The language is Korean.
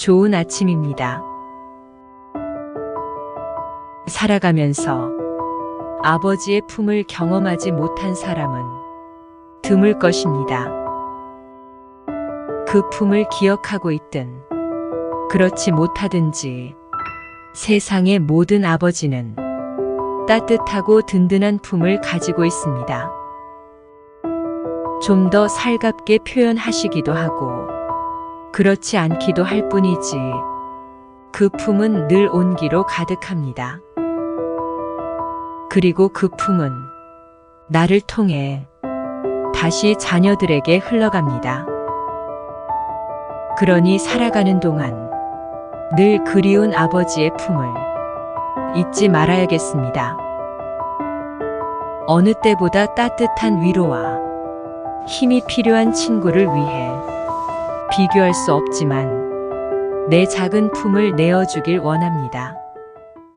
좋은 아침입니다. 살아가면서 아버지의 품을 경험하지 못한 사람은 드물 것입니다. 그 품을 기억하고 있든 그렇지 못하든지 세상의 모든 아버지는 따뜻하고 든든한 품을 가지고 있습니다. 좀 더 살갑게 표현하시기도 하고 그렇지 않기도 할 뿐이지 그 품은 늘 온기로 가득합니다. 그리고 그 품은 나를 통해 다시 자녀들에게 흘러갑니다. 그러니 살아가는 동안 늘 그리운 아버지의 품을 잊지 말아야겠습니다. 어느 때보다 따뜻한 위로와 힘이 필요한 친구를 위해 비교할 수 없지만 내 작은 품을 내어주길 원합니다.